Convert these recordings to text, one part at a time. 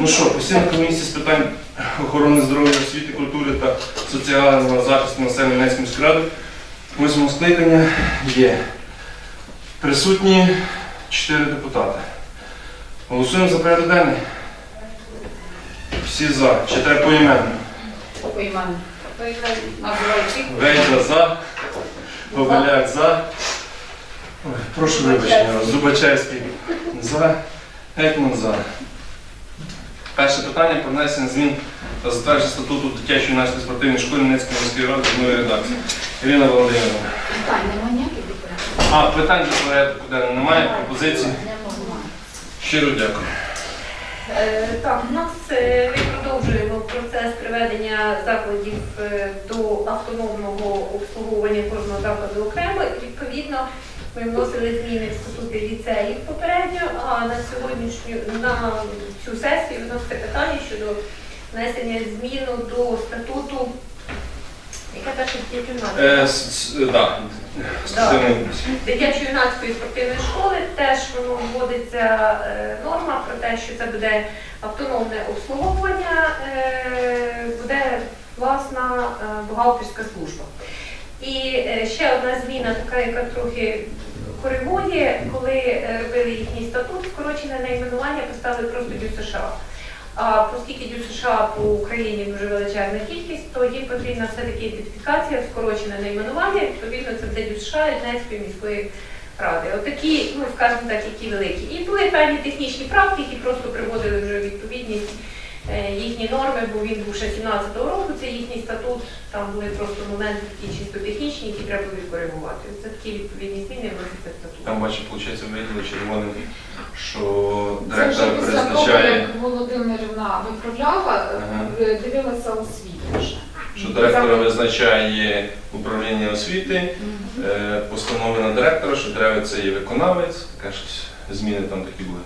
Ну що, постійна комісія з питань охорони здоров'я, освіти, культури та соціального захисту населення Нецької міської ради восьмого скликання є. Присутні чотири депутати. Голосуємо за порядок денний. Всі за. Чи треба поіменно? Поіменно. Вейда за, Коваляк за. Ой, прошу вибачення, Зубачевський за, Гетьман за. Перше питання про внесення змін та затвердження статуту дитячої юнацької спортивної школи Нецької міської ради з нової редакції. Ірина Володимирівна. Питань нема ніяких питань? А, питань до порядку денного немає, пропозицій. Щиро дякую. Е, Так, у нас е, ми продовжуємо процес приведення закладів е, до автономного обслуговування кожного закладу окремо. І відповідно ми вносили зміни в статути ліцеїв попередньо, а на сьогоднішню на цю сесію вноситься питання щодо внесення зміну до статуту. Яка перша Е, с- с- да. Спортивний комісія. дитячо-юнацької спортивної школи теж воно вводиться е, норма про те, що це буде автономне обслуговування, е, буде власна е, бухгалтерська служба. І е, ще одна зміна, така, яка трохи коригує, коли е, робили їхній статут, скорочене найменування поставили просто ДЮСШ. США. А оскільки ДЮСШ США по Україні дуже величезна кількість, то їм потрібна все-таки ідентифікація, скорочене найменування, відповідно це буде ДЮСШ США Ільнецької міської ради. Отакі, ну скажімо так, які великі. І були певні технічні правки, які просто приводили вже відповідність їхні норми, бо він був ще 17-го року, це їхній статут, там були просто моменти такі чисто технічні, які треба було відкоригувати. Це такі відповідні зміни вносяться в статут. Там бачу, виходить, виділи червоним, що Це вже директор після того, призначає, як Володимирівна виправляла, Ага. е, дивилася освіту вже. що директора визначає управління освіти, е, постанови на директора, що треба це є виконавець, таке щось, зміни там такі були.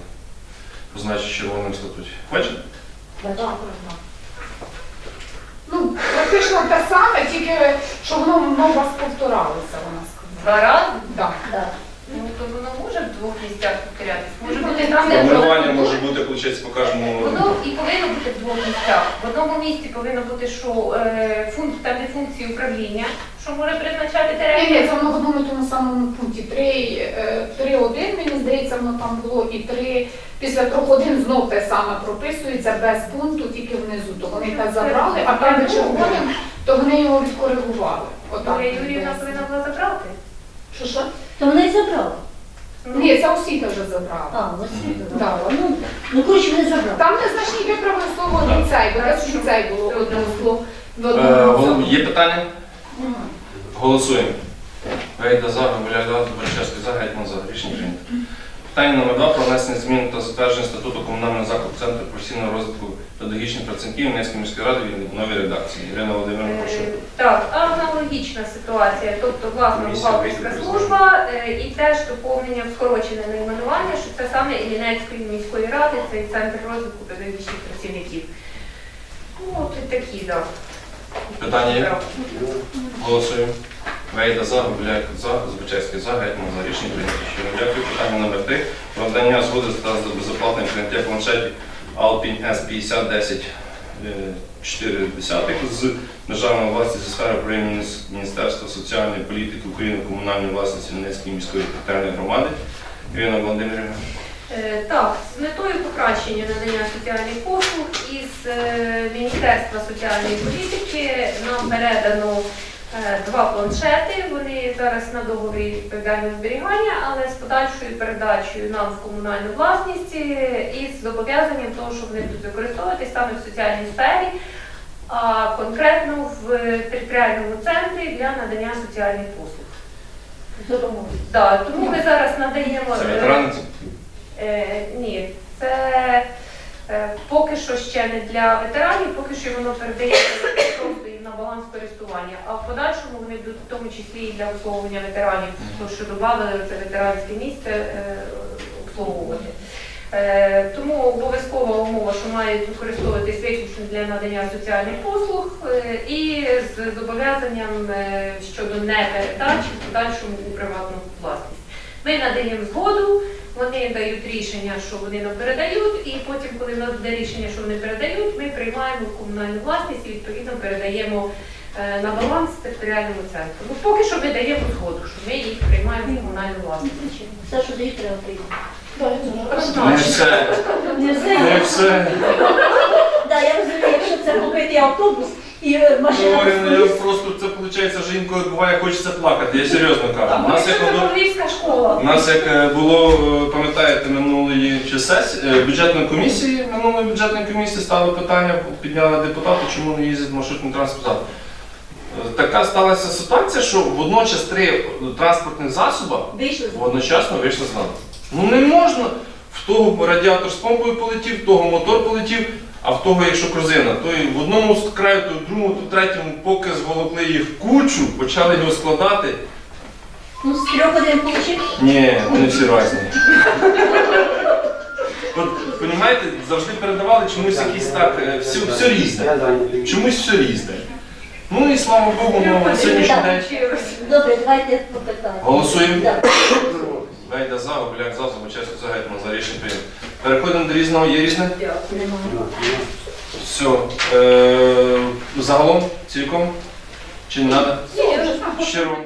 Позначить червоним в статуті. Бачите? Ну, практично те саме, тільки що воно вас повторалося, вона сказала. Два рази? Да. Ну то воно може в двох місцях повторятися. Може бути там, де Формулювання може бути, виходить, покажемо. Воно і повинно бути в двох місцях. В одному місці повинно бути, що е, функ, там де функції управління, що може призначати Ні, директор. ні, це воно в одному і тому самому пункті. Три, е, три один, мені здається, воно там було, і три, після трьох один знов те саме прописується без пункту, тільки внизу. То вони те забрали, а там червоним, то вони його відкоригували. Отак. Юлія Юріївна повинна була забрати. Що що? То вони забрали. Ні, це освіта вже забрала. А, освіта. Ну, ну коротше, вони забрали. Там незначні виправили слово Так. ліцей, бо десь ліцей було одне слово. в Е, гол- Є питання? Голосуємо. Вейда за, Гуляй за, Борчевський за, Гетьман за. Рішення прийнято. Питання номер два про внесення змін та затвердження статуту комунального закладу Центру професійного розвитку педагогічних працівників Нецької міської ради в новій редакції. Ірина Володимирівна, прошу. Е, Так, аналогічна ситуація, тобто власна Комісія бухгалтерська вийде, служба е, і теж доповнення в скорочене найменування, що це саме Іллінецької міської ради, це і центр розвитку педагогічних працівників. Ну, от і такі, так. Питання є? Голосуємо. Вейда за, Гуляй за, Збичевський за, Гетьман за. Рішення прийнято. Щиро дякую. Питання номер три про надання згоди та за безоплатне прийняття планшетів Alpine S5010 4 з державної власності зі сфери управління Міністерства соціальної політики України комунальної власності Донецької міської територіальної громади. Ірина Володимирівна. Е, Так, з метою покращення надання соціальних послуг із е, Міністерства соціальної політики нам передано е, два планшети. Вони зараз на договорі відповідального зберігання, але з подальшою передачею нам в комунальну власність е, і з зобов'язанням того, що вони будуть використовуватись саме в соціальній сфері, а конкретно в територіальному центрі для надання соціальних послуг. Так, тому ми зараз надаємо. Це е, ветерани? Е, ні, це е, поки що ще не для ветеранів, поки що воно передається просто баланс користування. А в подальшому вони будуть в тому числі і для обслуговування ветеранів, то що додали це ветеранське місце е, обслуговувати. Е, тому обов'язкова умова, що мають використовуватись виключно для надання соціальних послуг е, і з зобов'язанням е, щодо непередачі в подальшому у приватну власність. Ми надаємо згоду, Вони дають рішення, що вони нам передають, і потім, коли в нас буде рішення, що вони передають, ми приймаємо комунальну власність і відповідно передаємо е, на баланс територіальному центру. Ну поки що ми даємо згоду, що ми їх приймаємо в комунальну власність. Все, що дають, треба приймати. Не все. Не все. Не все. Да, я розумію, якщо це побитий автобус і е, машина. Я просто це виходить, що інколи буває, хочеться плакати. Я серйозно кажу. У нас як Львівська школа. У нас як е, було, е, пам'ятаєте, минулої чи е, бюджетної комісії, минулої бюджетної комісії стало питання, підняли депутати, чому не їздять маршрутний транспорт. Е, Така сталася ситуація, що водночас три транспортних засоба Вийшли одночасно вийшли з ладу. Ну не можна. В того радіатор з помпою полетів, в того мотор полетів, а в того, якщо корзина, то і в одному з краю, то в другому, то в третьому, поки зволокли їх в кучу, почали його складати. Ну, з трьох один получив. Ні, вони всі різні. От, розумієте, завжди передавали чомусь якісь так, е, все, все різне. Чомусь все різне. Ну і слава Богу, на сьогоднішній день. Добре, давайте попитаємо. Голосуємо. Да. Гайда за, Гуляк за, Забочевський за, Гетьман за рішення прийнято. Переходимо до різного. Є різне? Все. Е, загалом, цілком? Чи не треба? Щиро.